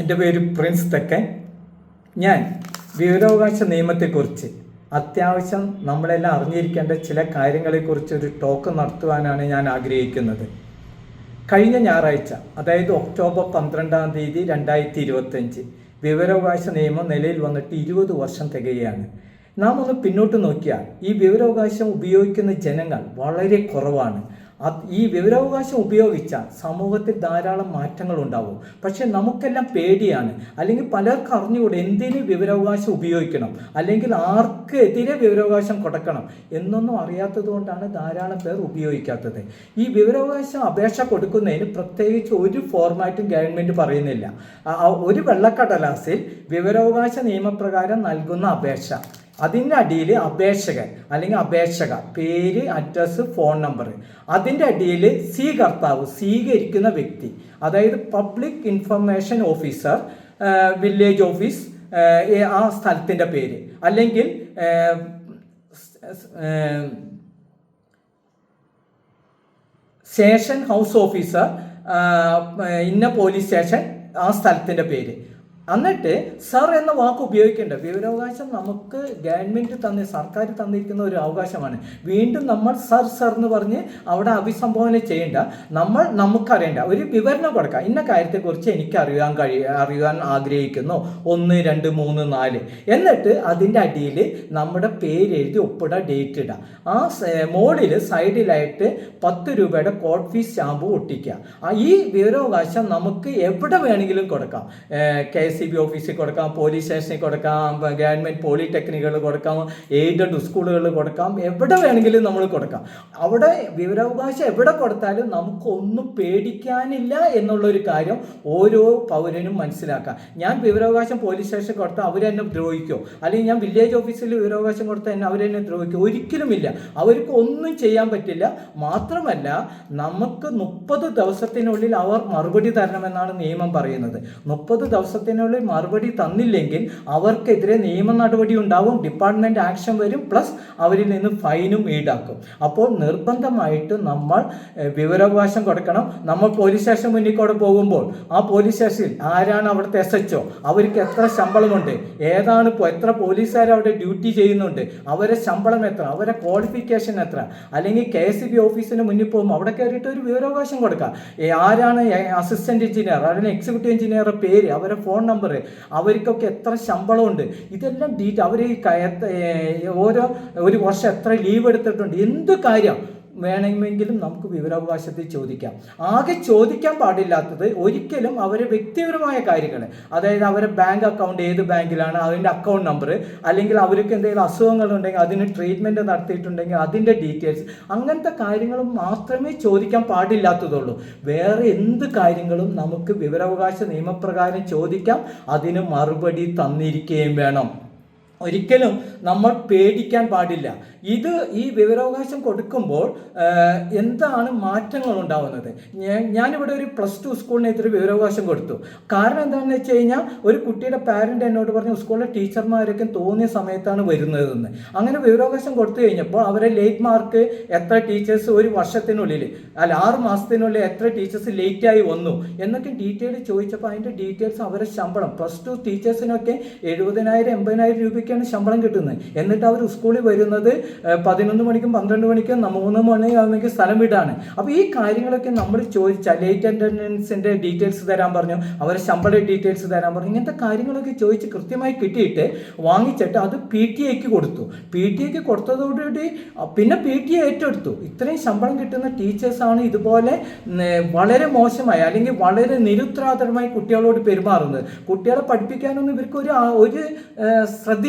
എന്റെ പേര് പ്രിൻസ് തെക്കൻ. ഞാൻ വിവരാവകാശ നിയമത്തെക്കുറിച്ച് അത്യാവശ്യം നമ്മളെല്ലാം അറിഞ്ഞിരിക്കേണ്ട ചില കാര്യങ്ങളെക്കുറിച്ച് ഒരു ടോക്ക് നടത്തുവാനാണ് ഞാൻ ആഗ്രഹിക്കുന്നത്. കഴിഞ്ഞ ഞായറാഴ്ച അതായത് ഒക്ടോബർ പന്ത്രണ്ടാം തീയതി രണ്ടായിരത്തി ഇരുപത്തഞ്ച് വിവരാവകാശ നിയമം നിലയിൽ വന്നിട്ട് ഇരുപത് വർഷം തികയാണ് നാം ഒന്ന് പിന്നോട്ട് നോക്കിയാൽ ഈ വിവരാവകാശം ഉപയോഗിക്കുന്ന ജനങ്ങൾ വളരെ കുറവാണ്. ഈ വിവരാവകാശം ഉപയോഗിച്ചാൽ സമൂഹത്തിൽ ധാരാളം മാറ്റങ്ങൾ ഉണ്ടാവും. പക്ഷെ നമുക്കെല്ലാം പേടിയാണ്. അല്ലെങ്കിൽ പലർക്കും അറിഞ്ഞുകൂടെ എന്തിന് വിവരാവകാശം ഉപയോഗിക്കണം? അല്ലെങ്കിൽ ആർക്ക് എതിരെ വിവരാവകാശം കൊടുക്കണം? എന്നൊന്നും അറിയാത്തത് കൊണ്ടാണ് ധാരാളം പേർ ഉപയോഗിക്കാത്തത്. ഈ വിവരാവകാശ അപേക്ഷ കൊടുക്കുന്നതിന് പ്രത്യേകിച്ച് ഒരു ഫോർമാറ്റും ഗവൺമെന്റ് പറയുന്നില്ല. ഒരു വെള്ളക്കടലാസിൽ വിവരാവകാശ നിയമപ്രകാരം നൽകുന്ന അപേക്ഷ. അതിന്റെ അടിയിൽ അപേക്ഷകൻ അല്ലെങ്കിൽ അപേക്ഷക പേര് അഡ്രസ്സ് ഫോൺ നമ്പർ അതിന്റെ അടിയിൽ സ്വീകർത്താവ് സ്വീകരിക്കുന്ന വ്യക്തി. അതായത് public information officer village office ആ സ്ഥലത്തിന്റെ പേര്. അല്ലെങ്കിൽ സ്റ്റേഷൻ ഹൗസ് ഓഫീസർ ഇന്ന പോലീസ് സ്റ്റേഷൻ ആ സ്ഥലത്തിന്റെ പേര്. എന്നിട്ട് സർ എന്ന വാക്ക് ഉപയോഗിക്കേണ്ട വിവരാവകാശം നമുക്ക് ഗവൺമെന്റ് തന്ന സർക്കാർ തന്നിരിക്കുന്ന ഒരു അവകാശമാണ്. വീണ്ടും നമ്മൾ സർ സർ എന്ന് പറഞ്ഞ് അവിടെ അഭിസംബോധന ചെയ്യേണ്ട. നമ്മൾ നമുക്കറിയേണ്ട. ഒരു വിവരണം കൊടുക്കാം. ഇന്ന കാര്യത്തെക്കുറിച്ച് എനിക്ക് അറിയാൻ കഴി അറിയാൻ ആഗ്രഹിക്കുന്നു. ഒന്ന് രണ്ട് മൂന്ന് നാല്. എന്നിട്ട് അതിന്റെ അടിയിൽ നമ്മുടെ പേര് എഴുതി ഒപ്പിടുക ഡേറ്റ് ഇടുക ആ മോഡിൽ സൈഡിലായിട്ട് പത്ത് രൂപയുടെ കോട്ട് ഫീസ് സ്റ്റാമ്പ് ഒട്ടിക്കുക. ഈ വിവരാവകാശം നമുക്ക് എവിടെ വേണമെങ്കിലും കൊടുക്കാം. കെ സി ബി ഓഫീസിൽ കൊടുക്കാം പോലീസ് സ്റ്റേഷനിൽ കൊടുക്കാം ഗവൺമെന്റ് പോളിടെക്നിക്കുകൾ കൊടുക്കാം എയ്ഡഡ് സ്കൂളുകളിൽ കൊടുക്കാം എവിടെ വേണമെങ്കിലും നമ്മൾ കൊടുക്കാം. അവിടെ വിവരാവകാശം എവിടെ കൊടുത്താലും നമുക്കൊന്നും പേടിക്കാനില്ല എന്നുള്ളൊരു കാര്യം ഓരോ പൗരനും മനസ്സിലാക്കാം. ഞാൻ വിവരാവകാശം പോലീസ് സ്റ്റേഷനിൽ കൊടുത്താൽ അവരെന്നെ ദ്രോഹിക്കോ? അല്ലെങ്കിൽ ഞാൻ വില്ലേജ് ഓഫീസിൽ വിവരാവകാശം കൊടുത്താൽ എന്നെ അവരെന്നെ ദ്രോഹിക്കോ? ഒരിക്കലുമില്ല. അവർക്ക് ഒന്നും ചെയ്യാൻ പറ്റില്ല. മാത്രമല്ല നമുക്ക് മുപ്പത് ദിവസത്തിനുള്ളിൽ അവർ മറുപടി തരണമെന്നാണ് നിയമം പറയുന്നത്. മുപ്പത് ദിവസത്തിനുള്ളിൽ മറുപടി തന്നില്ലെങ്കിൽ അവർക്കെതിരെ നിയമ നടപടി ഉണ്ടാവും ഡിപ്പാർട്ട്മെന്റ് ആക്ഷൻ വരും പ്ലസ് അവരിൽ നിന്ന് ഫൈനും ഈടാക്കും. അപ്പോൾ നിർബന്ധമായിട്ട് നമ്മൾ വിവരാവകാശം കൊടുക്കണം. നമ്മൾ പോലീസ് സ്റ്റേഷൻ മുന്നിൽ കൂടെ പോകുമ്പോൾ ആ പോലീസ് സ്റ്റേഷനിൽ ആരാണ് അവിടുത്തെ എസ് എച്ച് അവർക്ക് എത്ര ശമ്പളമുണ്ട്? ഏതാണ് ഇപ്പോൾ എത്ര പോലീസുകാർ അവിടെ ഡ്യൂട്ടി ചെയ്യുന്നുണ്ട്? അവരെ ശമ്പളം എത്ര? അവരെ ക്വാളിഫിക്കേഷൻ എത്ര? അല്ലെങ്കിൽ കെ എസ് ബി ഓഫീസിന് മുന്നിൽ പോകുമ്പോൾ അവിടെ കയറിയിട്ട് ഒരു വിവരാവകാശം കൊടുക്കാം. ആരാണ് അസിസ്റ്റന്റ് എഞ്ചിനീയർ? അല്ലെങ്കിൽ എക്സിക്യൂട്ടീവ് എഞ്ചിനീയറുടെ പേര് അവരെ ഫോൺ നമ്പർ അവർക്കൊക്കെ എത്ര ശമ്പളമുണ്ട്. ഇതെല്ലാം ഡീറ്റ് അവർ ഓരോ ഒരു വർഷം എത്ര ലീവ് എടുത്തിട്ടുണ്ട്. എന്ത് കാര്യം? വേണമെങ്കിലും നമുക്ക് വിവരാവകാശത്തിൽ ചോദിക്കാം. ആകെ ചോദിക്കാൻ പാടില്ലാത്തത് ഒരിക്കലും അവരെ വ്യക്തിപരമായ കാര്യങ്ങൾ അതായത് അവരെ ബാങ്ക് അക്കൗണ്ട് ഏത് ബാങ്കിലാണ് അതിന്റെ അക്കൗണ്ട് നമ്പർ അല്ലെങ്കിൽ അവർക്ക് എന്തെങ്കിലും അസുഖങ്ങൾ ഉണ്ടെങ്കിൽ അതിന് ട്രീറ്റ്മെന്റ് നടത്തിയിട്ടുണ്ടെങ്കിൽ അതിന്റെ ഡീറ്റെയിൽസ് അങ്ങനത്തെ കാര്യങ്ങൾ മാത്രമേ ചോദിക്കാൻ പാടില്ലാത്തതുള്ളൂ. വേറെ എന്ത് കാര്യങ്ങളും നമുക്ക് വിവരാവകാശ നിയമപ്രകാരം ചോദിക്കാം അതിന് മറുപടി തന്നിരിക്കുകയും വേണം. ഒരിക്കലും നമ്മൾ പേടിക്കാൻ പാടില്ല. ഇത് ഈ വിവരാവകാശം കൊടുക്കുമ്പോൾ എന്താണ് മാറ്റങ്ങൾ ഉണ്ടാവുന്നത്? ഞാനിവിടെ ഒരു പ്ലസ് ടു സ്കൂളിനെതിരെ വിവരാവകാശം കൊടുത്തു. കാരണം എന്താണെന്ന് വെച്ച് കഴിഞ്ഞാൽ ഒരു കുട്ടിയുടെ പാരന്റ് എന്നോട് പറഞ്ഞു സ്കൂളിലെ ടീച്ചർമാരൊക്കെ തോന്നിയ സമയത്താണ് വരുന്നതെന്ന്. അങ്ങനെ വിവരാവകാശം കൊടുത്തു കഴിഞ്ഞപ്പോൾ അവരെ ലേറ്റ് മാർക്ക് എത്ര ടീച്ചേഴ്സ് ഒരു വർഷത്തിനുള്ളിൽ അല്ല ആറ് മാസത്തിനുള്ളിൽ എത്ര ടീച്ചേഴ്സ് ലേറ്റായി വന്നു എന്നൊക്കെ ഡീറ്റെയിൽ ചോദിച്ചപ്പോൾ അതിന്റെ ഡീറ്റെയിൽസ് അവരെ ശമ്പളം. പ്ലസ് ടു ടീച്ചേഴ്സിനൊക്കെ എഴുപതിനായിരം എൺപതിനായിരം രൂപയ്ക്കാണ് ശമ്പളം കിട്ടുന്നത്. എന്നിട്ട് അവർ സ്കൂളിൽ വരുന്നത് പതിനൊന്ന് മണിക്കും പന്ത്രണ്ട് മണിക്കും മൂന്ന് മണിയാകുന്നെങ്കിൽ സ്ഥലം വിടാണ്. അപ്പോൾ ഈ കാര്യങ്ങളൊക്കെ നമ്മൾ ചോദിച്ചാൽ ലേറ്റ് അറ്റൻഡൻസിന്റെ ഡീറ്റെയിൽസ് തരാൻ പറഞ്ഞു അവരെ ശമ്പള ഡീറ്റെയിൽസ് തരാൻ പറഞ്ഞു ഇങ്ങനത്തെ കാര്യങ്ങളൊക്കെ ചോദിച്ച് കൃത്യമായി കിട്ടിയിട്ട് വാങ്ങിച്ചിട്ട് അത് പി ടി എക്ക് കൊടുത്തു. പി ടി എക്ക് കൊടുത്തതോടുകൂടി പിന്നെ പി ടി എ ഏറ്റെടുത്തു. ഇത്രയും ശമ്പളം കിട്ടുന്ന ടീച്ചേഴ്സാണ് ഇതുപോലെ വളരെ മോശമായി അല്ലെങ്കിൽ വളരെ നിരുത്തരാതരമായി കുട്ടികളോട് പെരുമാറുന്നത്. കുട്ടികളെ പഠിപ്പിക്കാനൊന്നും ഇവർക്ക് ഒരു ഒരു ഏഹ്,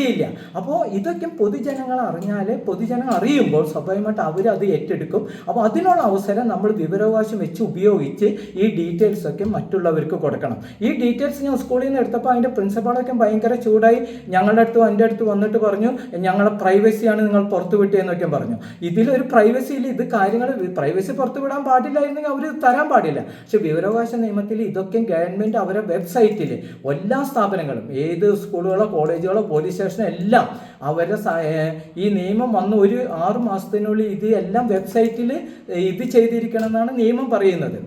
ശ്രദ്ധയില്ല അപ്പോൾ ഇതൊക്കെ പൊതുജനങ്ങൾ അറിഞ്ഞാൽ പൊതുജനം അറിയുമ്പോൾ സ്വാഭാവികമായിട്ട് അവർ അത് ഏറ്റെടുക്കും. അപ്പോൾ അതിനുള്ള അവസരം നമ്മൾ വിവരാവകാശം വെച്ച് ഉപയോഗിച്ച് ഈ ഡീറ്റെയിൽസ് ഒക്കെ മറ്റുള്ളവർക്ക് കൊടുക്കണം. ഈ ഡീറ്റെയിൽസ് ഞാൻ സ്കൂളിൽ നിന്ന് എടുത്തപ്പോൾ അതിന്റെ പ്രിൻസിപ്പാളൊക്കെ ഭയങ്കര ചൂടായി ഞങ്ങളുടെ അടുത്ത് എന്റെ അടുത്ത് വന്നിട്ട് പറഞ്ഞു ഞങ്ങളുടെ പ്രൈവസിയാണ് നിങ്ങൾ പുറത്തു വിട്ടതെന്നൊക്കെ പറഞ്ഞു. ഇതിലൊരു പ്രൈവസി ഇല്ല. ഇത് കാര്യങ്ങൾ പ്രൈവസി പുറത്തു വിടാൻ പാടില്ലായിരുന്നെങ്കിൽ അവർ തരാൻ പാടില്ല. പക്ഷെ വിവരാവകാശ നിയമത്തിൽ ഇതൊക്കെ ഗവൺമെന്റ് അവരുടെ വെബ്സൈറ്റിൽ എല്ലാ സ്ഥാപനങ്ങളും ഏത് സ്കൂളുകളോ കോളേജുകളോ പോലീസ് സ്റ്റേഷനോ എല്ലാം അവരുടെ ഈ നിയമം വന്ന ഒരു ആറു മാസത്തിനുള്ളിൽ ഇത് എല്ലാം വെബ്സൈറ്റിൽ ഇത് ചെയ്തിരിക്കണം എന്നാണ് നിയമം പറയുന്നത്.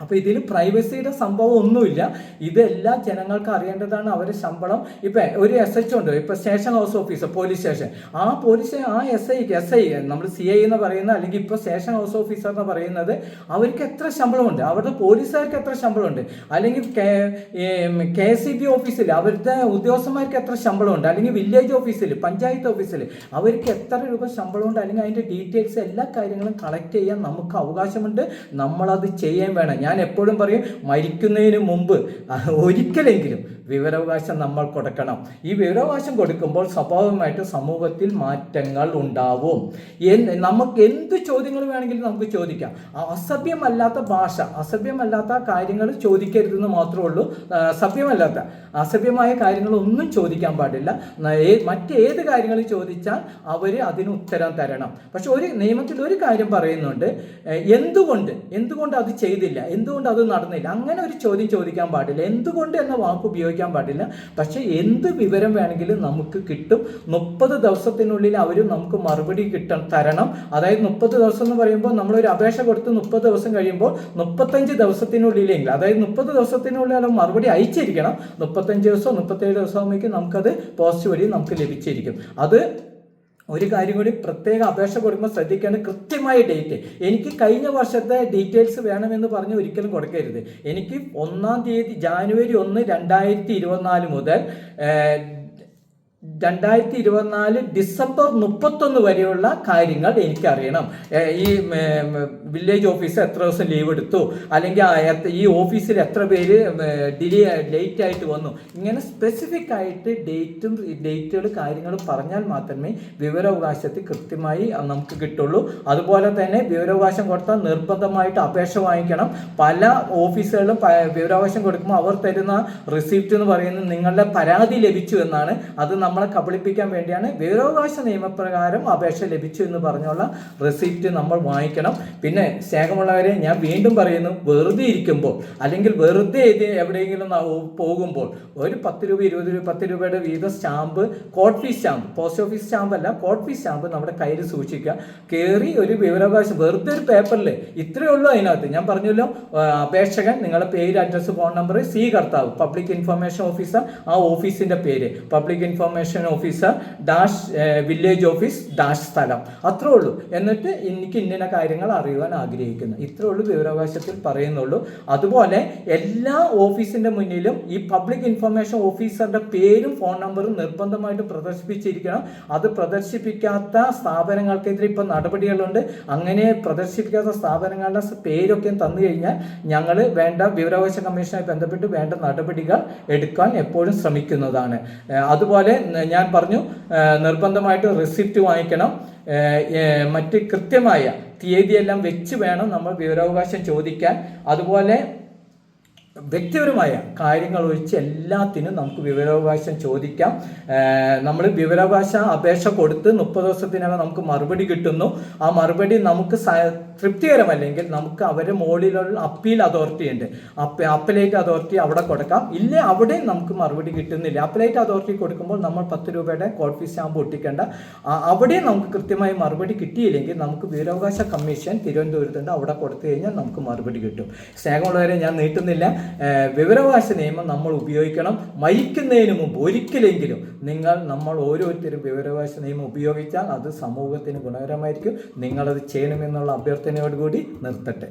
അപ്പോൾ ഇതിൽ പ്രൈവസിയുടെ സംഭവം ഒന്നുമില്ല. ഇതെല്ലാം ജനങ്ങൾക്ക് അറിയേണ്ടതാണ് അവരുടെ ശമ്പളം. ഇപ്പം ഒരു എസ് എച്ച് ഉണ്ട്. ഇപ്പം station house officer police station ആ പോലീസ് ആ എസ് ഐ എസ് ഐ നമ്മൾ സി ഐ എന്ന് പറയുന്ന അല്ലെങ്കിൽ ഇപ്പോൾ സ്റ്റേഷൻ ഹൗസ് ഓഫീസർ എന്ന് പറയുന്നത് അവർക്ക് എത്ര ശമ്പളമുണ്ട്? അവരുടെ പോലീസുകാർക്ക് എത്ര ശമ്പളമുണ്ട്? അല്ലെങ്കിൽ കെ സി ബി ഓഫീസിൽ അവരുടെ ഉദ്യോഗസ്ഥന്മാർക്ക് എത്ര ശമ്പളമുണ്ട്? അല്ലെങ്കിൽ വില്ലേജ് ഓഫീസിൽ പഞ്ചായത്ത് ഓഫീസിൽ അവർക്ക് എത്ര രൂപ ശമ്പളമുണ്ട്? അല്ലെങ്കിൽ അതിന്റെ ഡീറ്റെയിൽസ് എല്ലാ കാര്യങ്ങളും കളക്ട് ചെയ്യാൻ നമുക്ക് അവകാശമുണ്ട്. നമ്മളത് ചെയ്യാൻ വേണം. ഞാൻ എപ്പോഴും പറയും മരിക്കുന്നതിന് മുമ്പ് ഒരിക്കലെങ്കിലും വിവരാവകാശം നമ്മൾ കൊടുക്കണം. ഈ വിവരാവകാശം കൊടുക്കുമ്പോൾ സ്വാഭാവികമായിട്ടും സമൂഹത്തിൽ മാറ്റങ്ങൾ ഉണ്ടാവും. നമുക്ക് എന്ത് ചോദ്യങ്ങൾ വേണമെങ്കിലും നമുക്ക് ചോദിക്കാം. അസഭ്യമല്ലാത്ത ഭാഷ അസഭ്യമല്ലാത്ത കാര്യങ്ങൾ ചോദിക്കരുതെന്ന് മാത്രമേ ഉള്ളൂ. സഭ്യമല്ലാത്ത അസഭ്യമായ കാര്യങ്ങളൊന്നും ചോദിക്കാൻ പാടില്ല. മറ്റേത് കാര്യങ്ങൾ ചോദിച്ചാൽ അവർ അതിന് ഉത്തരം തരണം. പക്ഷെ ഒരു നിയമത്തിൽ ഒരു കാര്യം പറയുന്നുണ്ട്. എന്തുകൊണ്ട് എന്തുകൊണ്ട് അത് ചെയ്തില്ല എന്തുകൊണ്ട് അത് നടന്നില്ല? അങ്ങനെ ഒരു ചോദ്യം ചോദിക്കാൻ പാടില്ല. എന്തുകൊണ്ട് എന്ന വാക്ക് ഉപയോഗിക്കാൻ പാടില്ല. പക്ഷെ എന്ത് വിവരം വേണമെങ്കിലും നമുക്ക് കിട്ടും. മുപ്പത് ദിവസത്തിനുള്ളിൽ അവർ നമുക്ക് മറുപടി കിട്ട തരണം. അതായത് മുപ്പത് ദിവസം എന്ന് പറയുമ്പോൾ നമ്മളൊരു അപേക്ഷ കൊടുത്ത് മുപ്പത് ദിവസം കഴിയുമ്പോൾ മുപ്പത്തഞ്ച് ദിവസത്തിനുള്ളിലെങ്കിൽ അതായത് മുപ്പത് ദിവസത്തിനുള്ളിൽ മറുപടി അയച്ചിരിക്കണം. മുപ്പത്തഞ്ച് ദിവസം മുപ്പത്തേഴ് ദിവസമാകുമ്പോഴേക്കും നമുക്കത് പോസ്റ്റ് വഴി നമുക്ക് ലഭിച്ചിരിക്കും. അത് ഒരു കാര്യം കൂടി പ്രത്യേക അപേക്ഷ കൊടുക്കുമ്പോൾ ശ്രദ്ധിക്കേണ്ട കൃത്യമായ ഡേറ്റ്. എനിക്ക് കഴിഞ്ഞ വർഷത്തെ ഡീറ്റെയിൽസ് വേണമെന്ന് പറഞ്ഞ് ഒരിക്കലും കൊടുക്കരുത്. എനിക്ക് ഒന്നാം തീയതി ജാനുവരി ഒന്ന് രണ്ടായിരത്തി ഇരുപത്തിനാല് മുതൽ രണ്ടായിരത്തി ഇരുപത്തിനാല് ഡിസംബർ മുപ്പത്തൊന്ന് വരെയുള്ള കാര്യങ്ങൾ എനിക്കറിയണം. ഈ വില്ലേജ് ഓഫീസർ എത്ര ദിവസം ലീവ് എടുത്തു? അല്ലെങ്കിൽ ഈ ഓഫീസിൽ എത്ര പേര് ഡിലേ ലേറ്റ് ആയിട്ട് വന്നു? ഇങ്ങനെ സ്പെസിഫിക് ആയിട്ട് ഡേറ്റും ഡേറ്റുകൾ കാര്യങ്ങൾ പറഞ്ഞാൽ മാത്രമേ വിവരാവകാശത്തിൽ കൃത്യമായി നമുക്ക് കിട്ടുള്ളൂ. അതുപോലെ തന്നെ വിവരാവകാശം കൊടുത്താൽ നിർബന്ധമായിട്ട് അപേക്ഷ വാങ്ങിക്കണം. പല ഓഫീസുകളിലും വിവരാവകാശം കൊടുക്കുമ്പോൾ അവർ തരുന്ന റിസീപ്റ്റ് എന്ന് പറയുന്നത് നിങ്ങളുടെ പരാതി ലഭിച്ചു എന്നാണ്. അത് നമ്മളെ കബളിപ്പിക്കാൻ വേണ്ടിയാണ് വിവരാവകാശ നിയമപ്രകാരം അപേക്ഷ ലഭിച്ചു എന്ന് പറഞ്ഞുള്ള റെസിപ്റ്റ് നമ്മൾ വാങ്ങിക്കണം. പിന്നെ സ്നേഹമുള്ളവരെ ഞാൻ വീണ്ടും പറയുന്നു വെറുതെ ഇരിക്കുമ്പോൾ അല്ലെങ്കിൽ വെറുതെ ഇത് എവിടെയെങ്കിലും പോകുമ്പോൾ ഒരു പത്ത് രൂപ ഇരുപത് രൂപ പത്ത് രൂപയുടെ വീതം stamp court fee stamp post office stamp അല്ല കോർട്ട് ഫീസ് സ്റ്റാമ്പ് നമ്മുടെ കയ്യിൽ സൂക്ഷിക്കുക. കയറി ഒരു വിവരാവകാശം വെറുതെ ഒരു പേപ്പറിൽ ഇത്രയേ ഉള്ളൂ അതിനകത്ത്. ഞാൻ പറഞ്ഞല്ലോ അപേക്ഷകൻ നിങ്ങളുടെ പേര് അഡ്രസ്സ് ഫോൺ നമ്പർ സി കർത്താവ് പബ്ലിക് ഇൻഫർമേഷൻ ഓഫീസർ ആ ഓഫീസിന്റെ പേര്. Public information officer dash village office dash സ്ഥലം. അത്രേ ഉള്ളൂ. എന്നിട്ട് എനിക്ക് ഇന്ന കാര്യങ്ങൾ അറിയുവാൻ ആഗ്രഹിക്കുന്നു. ഇത്രേ ഉള്ളൂ വിവരാവകാശത്തിൽ പറയുന്നുള്ളൂ. അതുപോലെ എല്ലാ ഓഫീസിന്റെ മുന്നിലും ഈ പബ്ലിക് ഇൻഫർമേഷൻ ഓഫീസറുടെ പേരും ഫോൺ നമ്പറും നിർബന്ധമായിട്ട് പ്രദർശിപ്പിച്ചിരിക്കണം. അത് പ്രദർശിപ്പിക്കാത്ത സ്ഥാപനങ്ങൾക്കെതിരെ ഇപ്പം നടപടികളുണ്ട്. അങ്ങനെ പ്രദർശിപ്പിക്കാത്ത സ്ഥാപനങ്ങളുടെ പേരൊക്കെ തന്നു കഴിഞ്ഞാൽ ഞങ്ങൾ വേണ്ട വിവരാവകാശ കമ്മീഷനുമായി ബന്ധപ്പെട്ട് വേണ്ട നടപടികൾ എടുക്കാൻ എപ്പോഴും ശ്രമിക്കുന്നതാണ്. അതുപോലെ ഞാൻ പറഞ്ഞു. നിർബന്ധമായിട്ട് റിസിപ്റ്റ് വാങ്ങിക്കണം. മറ്റ് കൃത്യമായ തീയതിയെല്ലാം വെച്ച് വേണം നമ്മൾ വിവരാവകാശം ചോദിക്കാൻ. അതുപോലെ വ്യക്തിപരമായ കാര്യങ്ങൾ ഒഴിച്ച് എല്ലാത്തിനും നമുക്ക് വിവരാവകാശം ചോദിക്കാം. നമ്മൾ വിവരാവകാശ അപേക്ഷ കൊടുത്ത് മുപ്പത് ദിവസത്തിനകം നമുക്ക് മറുപടി കിട്ടുന്നു. ആ മറുപടി നമുക്ക് തൃപ്തികരമല്ലെങ്കിൽ നമുക്ക് അവരുടെ മുകളിലുള്ള അപ്പീൽ അതോറിറ്റി ഉണ്ട്. അപ്പ അപ്പലേറ്റ് അതോറിറ്റി അവിടെ കൊടുക്കാം. ഇല്ല അവിടെ നമുക്ക് മറുപടി കിട്ടുന്നില്ല. അപ്പലേറ്റ് അതോറിറ്റി കൊടുക്കുമ്പോൾ നമ്മൾ പത്ത് രൂപയുടെ കോട്ട് ഫീസ് സ്റ്റാമ്പ് ഒട്ടിക്കേണ്ട. അവിടെ നമുക്ക് കൃത്യമായി മറുപടി കിട്ടിയില്ലെങ്കിൽ നമുക്ക് വിവരാവകാശ കമ്മീഷൻ തിരുവനന്തപുരത്തുണ്ട് അവിടെ കൊടുത്തു കഴിഞ്ഞാൽ നമുക്ക് മറുപടി കിട്ടും. സ്നേഹമുള്ളവരെ ഞാൻ നീട്ടുന്നില്ല. വിവരാവകാശ നിയമം നമ്മൾ ഉപയോഗിക്കണം. മരിക്കുന്നതിന് മുമ്പ് ഒരിക്കലെങ്കിലും നിങ്ങൾ നമ്മൾ ഓരോരുത്തരും വിവരാവകാശ നിയമം ഉപയോഗിച്ചാൽ അത് സമൂഹത്തിന് ഗുണകരമായിരിക്കും. നിങ്ങളത് ചെയ്യണമെന്നുള്ള അഭ്യർത്ഥനയോടുകൂടി നിർത്തട്ടെ.